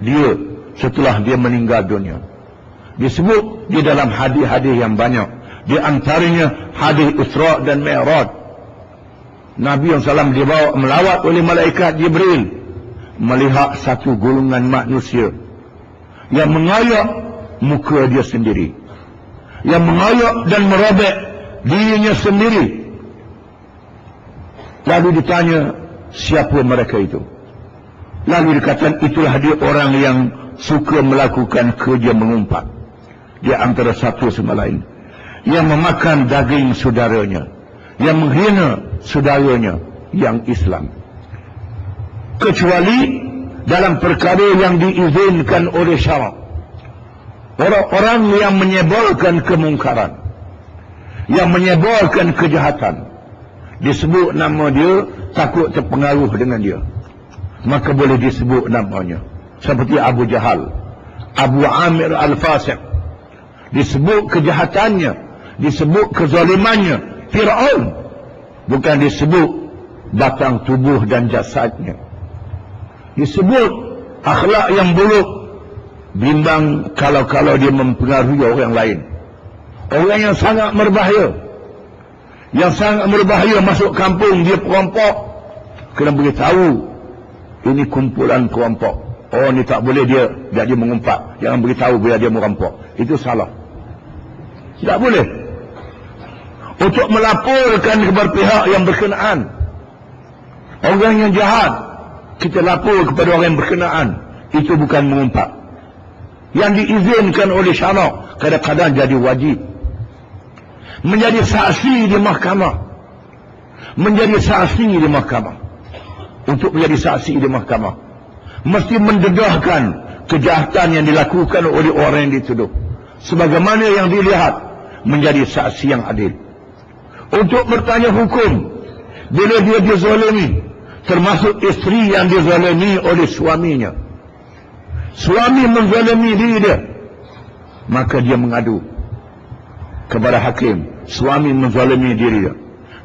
dia setelah dia meninggal dunia. Disebut di dalam hadis-hadis yang banyak. Di antaranya hadis Isra dan Mi'raj. Nabi SAW dibawa melawat oleh malaikat Jibril melihat satu golongan manusia yang mengayak muka dia sendiri. Yang mengayak dan merobek dirinya sendiri. Lalu ditanya siapa mereka itu. Lalu dikatakan itulah dia orang yang suka melakukan kerja mengumpat. Dia antara satu sama lain. Yang memakan daging saudaranya. Yang menghina saudaranya yang Islam. Kecuali dalam perkara yang diizinkan oleh syarak. Orang-orang yang menyebarkan kemungkaran. Yang menyebarkan kejahatan. Disebut nama dia takut terpengaruh dengan dia. Maka boleh disebut namanya. Seperti Abu Jahal. Abu Amir Al-Fasiq. Disebut kejahatannya. Disebut kezalimannya. Fir'aun. Bukan disebut batang tubuh dan jasadnya. Disebut akhlak yang buruk. Bimbang kalau-kalau dia mempengaruhi orang lain. Orang yang sangat berbahaya. Yang sangat berbahaya masuk kampung dia perampok. Kena beritahu. Ini kumpulan perampok. Oh ni tak boleh dia jadi mengumpat. Jangan beritahu bila dia merampok. Itu salah. Tidak boleh. Untuk melaporkan kepada pihak yang berkenaan. Orang yang jahat. Kita lapor kepada orang yang berkenaan. Itu bukan mengumpat. Yang diizinkan oleh syarak. Kadang-kadang jadi wajib. Menjadi saksi di mahkamah. Menjadi saksi di mahkamah. Untuk menjadi saksi di mahkamah. Mesti mendedahkan kejahatan yang dilakukan oleh orang yang dituduh. Sebagaimana yang dilihat menjadi saksi yang adil. Untuk bertanya hukum. Bila dia dizalimi. Termasuk isteri yang dizalimi oleh suaminya. Suami menzalimi diri dia. Maka dia mengadu. Kepada hakim. Suami menzalimi diri dia.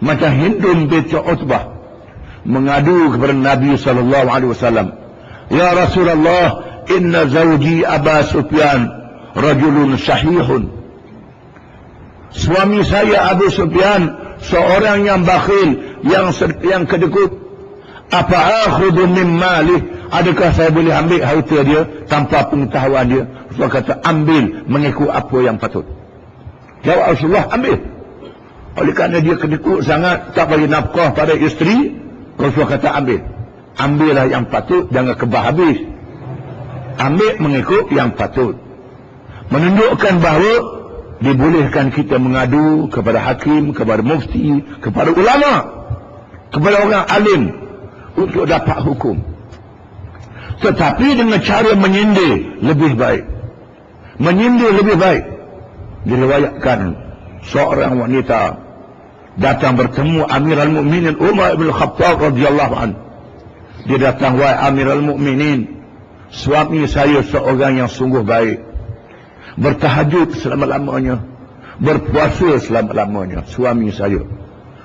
Macam Hindun binti Utbah. Mengadu kepada Nabi SAW. Ya Rasulullah. Inna zawji Aba Sufyan. Rajulun sahihun. Suami saya Abu Sufyan seorang yang bakhil, yang yang kedekut. Apa akhudu min mali? Adakah saya boleh ambil harta dia tanpa pengetahuan dia? Rasulullah kata ambil mengikut apa yang patut. Jawab Rasulullah ambil. Oleh kerana dia kedekut sangat tak bagi nafkah pada isteri, Rasulullah kata ambil. Ambillah yang patut, jangan kebah habis. Ambil mengikut yang patut. Menunjukkan bahawa dibolehkan kita mengadu kepada hakim, kepada mufti, kepada ulama, kepada orang alim untuk dapat hukum. Tetapi dengan cara menyindir lebih baik. Menyindir lebih baik. Diriwayatkan seorang wanita datang bertemu Amirul Mukminin Umar bin Khattab radhiyallahu an. Dia datang wahai Amirul Mukminin, suami saya seorang yang sungguh baik. Bertahajud selama-lamanya berpuasa selama-lamanya suami saya.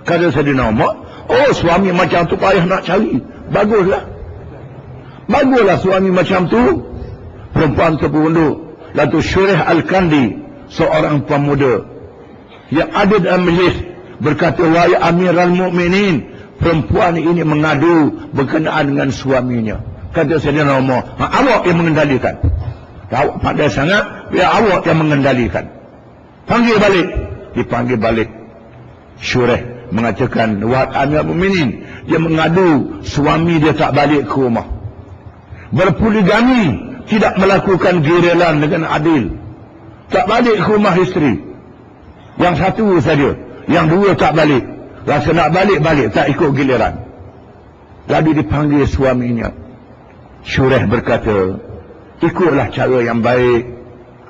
Kata saya dinama oh suami macam tu payah nak cari. Baguslah. Baguslah suami macam tu. Perempuan terpunduk lalu Syurih Al-Kandi seorang pemuda yang ada dalam majlis berkata wahai Amirul Mukminin perempuan ini mengadu berkenaan dengan suaminya kata saya dinama awak yang mengendalikan Awak pandai sangat, biar awak yang mengendalikan. Panggil balik. Dipanggil balik. Syureh mengatakan, Wahad Amir Muminin. Dia mengadu suami dia tak balik ke rumah. Berpoligami. Tidak melakukan girelan dengan adil. Tak balik ke rumah isteri. Yang satu saja. Yang dua tak balik. Rasa nak balik, balik. Tak ikut giliran. Lalu dipanggil suaminya. Syureh berkata, ikutlah cara yang baik.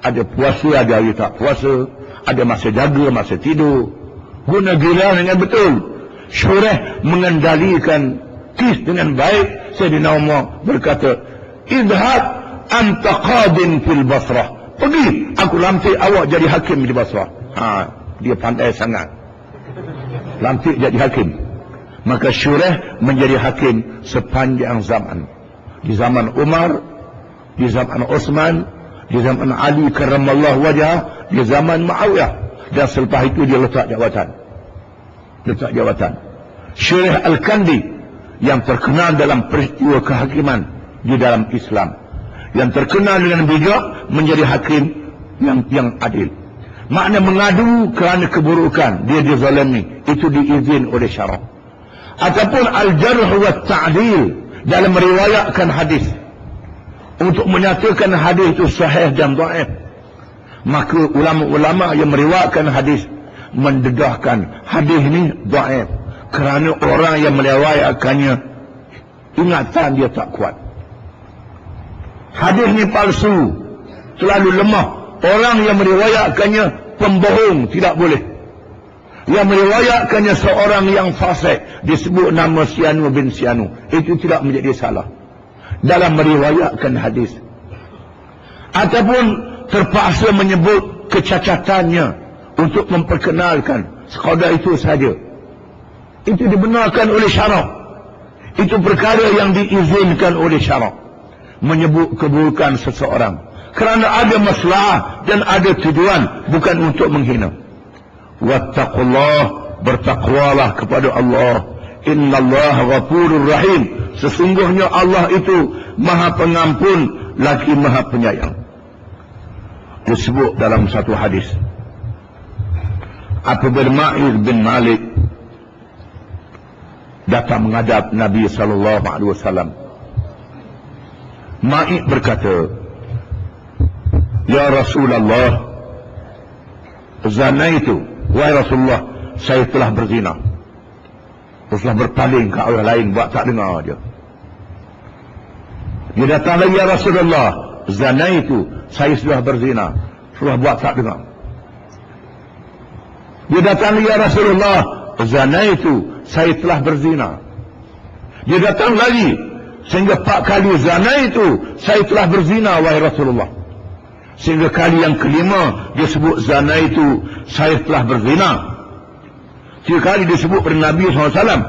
Ada puasa, ada hari tak puasa. Ada masa jaga, masa tidur. Guna gila dengan betul. Syureh mengendalikan kis dengan baik. Sayyidina Umar berkata, Idhad anta qadin fil basrah. Pergi, aku lantik awak jadi hakim di Basrah. Ha, dia pandai sangat. Lantik jadi hakim. Maka Syureh menjadi hakim sepanjang zaman. Di zaman Umar, di zaman Osman, di zaman Ali karamallahu wajah, di zaman Muawiyah dan selepas itu dia letak jawatan. Letak jawatan. Syekh Al-Kandi yang terkenal dalam peristiwa kehakiman di dalam Islam. Yang terkenal dengan bijak menjadi hakim yang yang adil. Makna mengadu kerana keburukan dia dizalimi itu diizin oleh syarak. Ataupun al-jarh wa ta'dil dalam meriwayatkan hadis untuk menyatakan hadis itu sahih dan dhaif. Maka ulama-ulama yang meriwayatkan hadis mendedahkan hadis ini dhaif kerana orang yang meriwayatkannya ingatan dia tak kuat. Hadis ini palsu, terlalu lemah. Orang yang meriwayatkannya pembohong tidak boleh. Yang meriwayatkannya seorang yang fasik disebut nama Sianu bin Sianu. Itu tidak menjadi salah. Dalam meriwayatkan hadis. Ataupun terpaksa menyebut kecacatannya untuk memperkenalkan. Sekadar itu saja. Itu dibenarkan oleh syarak. Itu perkara yang diizinkan oleh syarak. Menyebut keburukan seseorang kerana ada masalah dan ada tujuan bukan untuk menghina. Wattaqullah bertakwalah kepada Allah. Innallaha ghafurur rahim. Sesungguhnya Allah itu maha pengampun lagi maha penyayang. Disebut dalam satu hadis. Apabila Ma'ir bin Malik datang menghadap Nabi sallallahu alaihi wasallam. Ma'ir berkata Ya Rasulullah. Zana itu Wahai Rasulullah Saya telah berzina. Rasulullah berpaling ke orang lain Buat tak dengar dia. Dia datang lagi Ya Rasulullah. Zana itu Saya sudah berzina. Rasulullah buat tak dengar. Dia datang lagi Ya Rasulullah. Zana itu Saya telah berzina. Dia datang lagi Sehingga pak kali zana itu Saya telah berzina Wahai Rasulullah Sehingga kali yang kelima dia sebut zina itu saya telah berzina. Tiga kali disebut oleh Nabi SAW.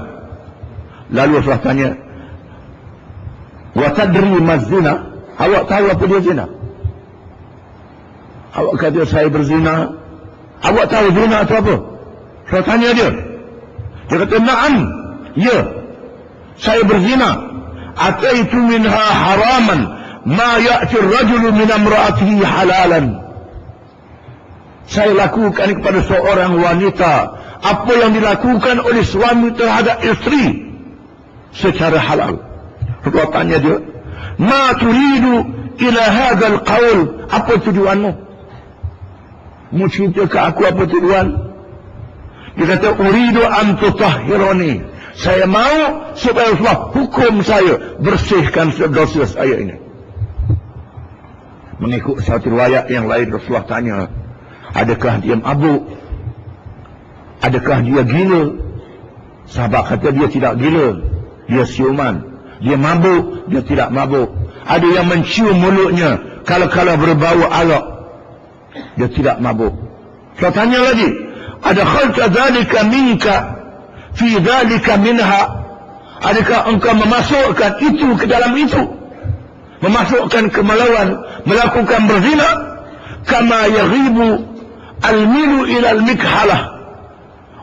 Lalu Rasulullah tanya, Watadri mazina, awak tahu apa dia zina? Awak kata saya berzina. Awak tahu zina atau apa? Saya tanya dia. Dia kata, Naam. Ya. Saya berzina. Ataitu minha haraman ma ya'ti ar-rajulu min imra'atihi halalan. Saya lakukan kepada seorang wanita apa yang dilakukan oleh suami terhadap isteri secara halal. Rasulullah tanya dia ma turidu ila hadzal qaul? Apa tujuanmu? Mu cerita ke aku apa tujuan? Dia kata uridu an tutahhirani. Saya mau supaya Allah hukum saya bersihkan dosa saya ini mengikut satu riwayat yang lain Rasulullah tanya adakah dia mabuk? Adakah dia gila? Sahabat kata dia tidak gila. Dia siuman. Dia mabuk dia tidak mabuk. Ada yang mencium mulutnya kalau-kalau berbau arak dia tidak mabuk. Saya tanya lagi ada khalta dhalika minka? Fi dhalika minha? Adakah engkau memasukkan itu ke dalam itu memasukkan kemaluan melakukan berzina kama yaghibu al-milu ila al-mikhalah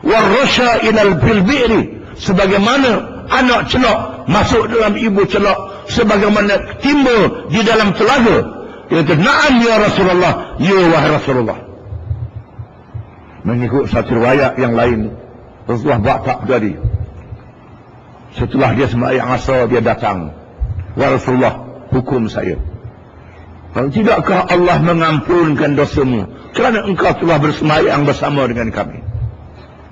warrasha ila al-bilbi'ri sebagaimana anak celok masuk dalam ibu celok sebagaimana timbul di dalam telaga. Kata na'am ya Rasulullah ya wahai Rasulullah. Mengikut satu riwayat yang lain Rasulullah buat tak jadi. Setelah dia sembahyang asal dia datang. Wahai Rasulullah hukum saya. Dan tidakkah Allah mengampunkan dosamu kerana engkau telah bersemayang bersama dengan kami?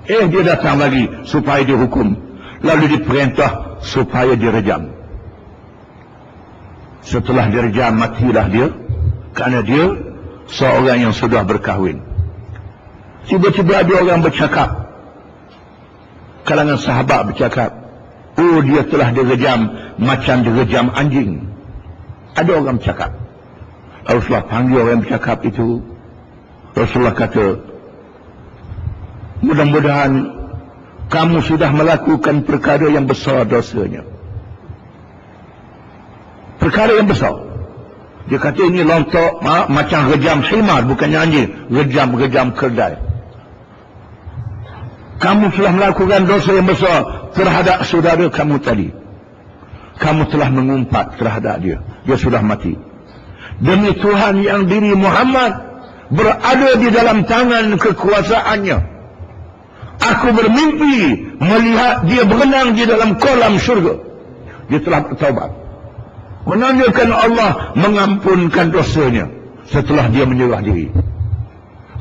Eh dia datang lagi supaya dihukum. Lalu diperintah supaya direjam. Setelah direjam matilah dia kerana dia seorang yang sudah berkahwin. Tiba-tiba ada orang bercakap. Kalangan sahabat bercakap. Oh dia telah direjam macam direjam anjing. Ada orang bercakap. Rasulullah panggil orang bercakap itu. Rasulullah kata, mudah-mudahan kamu sudah melakukan perkara yang besar dosanya. Perkara yang besar. Dia kata ini lontok ma, macam rejam khimar bukannya anjing. Rejam-rejam kerdai. Kamu telah melakukan dosa yang besar terhadap saudara kamu tadi. Kamu telah mengumpat terhadap dia. Dia sudah mati. Demi Tuhan yang diri Muhammad berada di dalam tangan kekuasaannya. Aku bermimpi melihat dia berenang di dalam kolam syurga. Dia telah bertaubat. Menanyakan Allah mengampunkan dosanya setelah dia menyerah diri.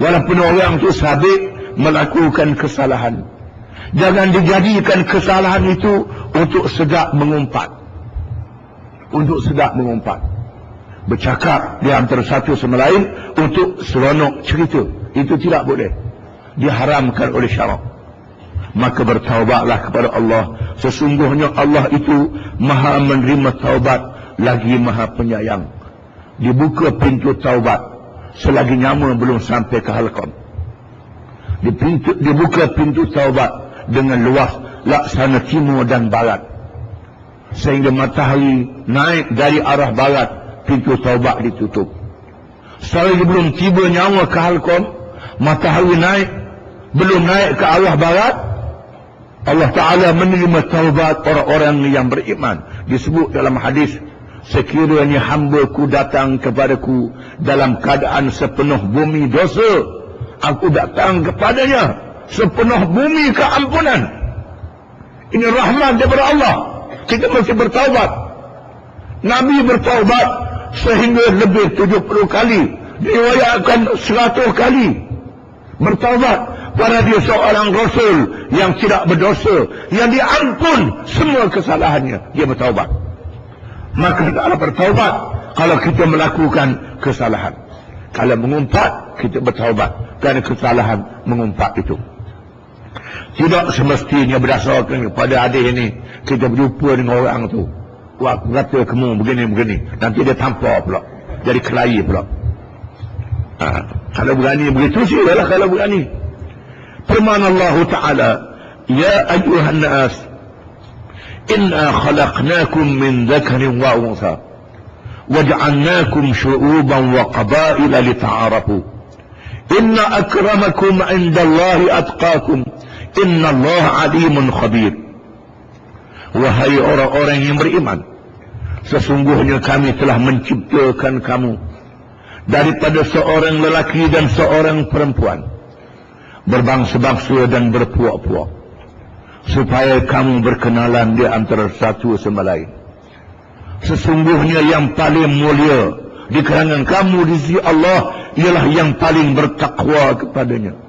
Walaupun orang itu sabit melakukan kesalahan. Jangan dijadikan kesalahan itu untuk sedap mengumpat. Untuk sedap mengumpat. Bercakap di antara satu sama lain untuk seronok cerita. Itu tidak boleh. Diharamkan oleh syarak. Maka bertaubatlah kepada Allah. Sesungguhnya Allah itu maha menerima taubat lagi maha penyayang. Dibuka pintu taubat selagi nyawa belum sampai ke dipintu, dibuka pintu taubat dengan luas laksana timur dan barat sehingga matahari naik dari arah barat pintu taubat ditutup selagi belum tiba nyawa ke halkom matahari naik belum naik ke arah barat Allah Ta'ala menerima taubat orang-orang yang beriman disebut dalam hadis sekiranya hamba ku datang kepadaku dalam keadaan sepenuh bumi dosa aku datang kepadanya sepenuh bumi keampunan. Ini rahmat daripada Allah. Kita mesti bertaubat. Nabi bertaubat sehingga lebih 70 kali. Diriwayatkan 100 kali. Bertaubat pada dia seorang Rasul yang tidak berdosa. Yang diampun semua kesalahannya. Dia bertaubat. Maka kita bertaubat kalau kita melakukan kesalahan. Kalau mengumpat, kita bertaubat. Kerana kesalahan mengumpat itu. Tidak semestinya berdasarkan kepada adik ini. Kita berjumpa dengan orang tu. Waktu kata kamu begini-begini Nanti dia tampak pula. Jadi kelahi pula. Ha. Kalau berani begitu sih kalau berani. Firman Allah Ta'ala Ya ayuhan nas Inna khalaqnakum min zakarin wa unsa Waj'annakum syu'uban wa qabaila lita'arafu. Inna akramakum inda Allahi atqakum. Inna Allah alimun khabir. Wahai orang-orang yang beriman, sesungguhnya kami telah menciptakan kamu daripada seorang lelaki dan seorang perempuan berbangsa-bangsa dan berpuak-puak supaya kamu berkenalan di antara satu sama lain sesungguhnya yang paling mulia di kalangan kamu di sisi Allah ialah yang paling bertakwa kepadanya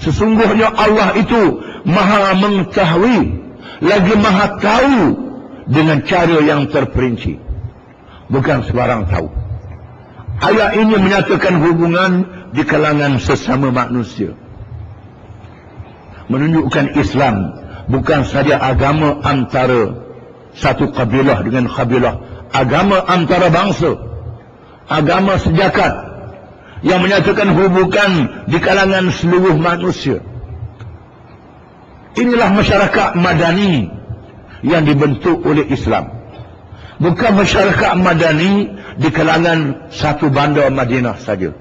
Sesungguhnya Allah itu maha mengetahui lagi maha tahu dengan cara yang terperinci. Bukan sebarang tahu. Ayat ini menyatakan hubungan di kalangan sesama manusia. Menunjukkan Islam bukan saja agama antara satu kabilah dengan kabilah agama antara bangsa, agama sejakat yang menyatakan hubungan di kalangan seluruh manusia. Inilah masyarakat madani yang dibentuk oleh Islam. Bukan masyarakat madani di kalangan satu bandar Madinah saja.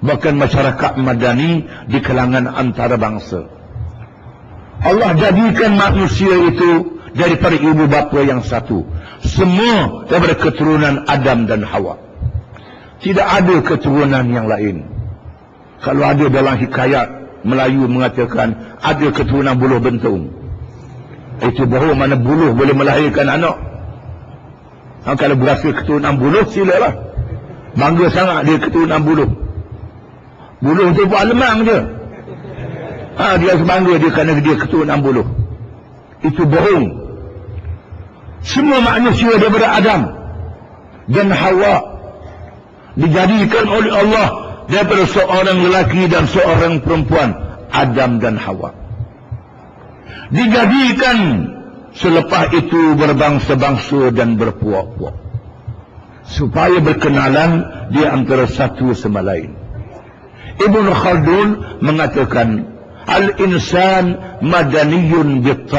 Bukan masyarakat madani di kalangan antara bangsa. Allah jadikan manusia itu daripada ibu bapa yang satu. Semua daripada keturunan Adam dan Hawa. Tidak ada keturunan yang lain. Kalau ada dalam hikayat Melayu mengatakan ada keturunan buluh bentung. Itu bahawa mana buluh boleh melahirkan anak. Ha, kalau berasa keturunan buluh silalah. Bangga sangat dia keturunan buluh. Buluh tu buat lemang je. Ha, dia sebangga dia kerana dia keturunan buluh. Itu bohong. Semua manusia daripada Adam dan Hawa dijadikan oleh Allah daripada seorang lelaki dan seorang perempuan Adam dan Hawa. Dijadikan selepas itu berbangsa-bangsa dan berpuak-puak. Supaya berkenalan di antara satu sama lain. Ibn Khaldun mengatakan Al-insan madaniyun bittabah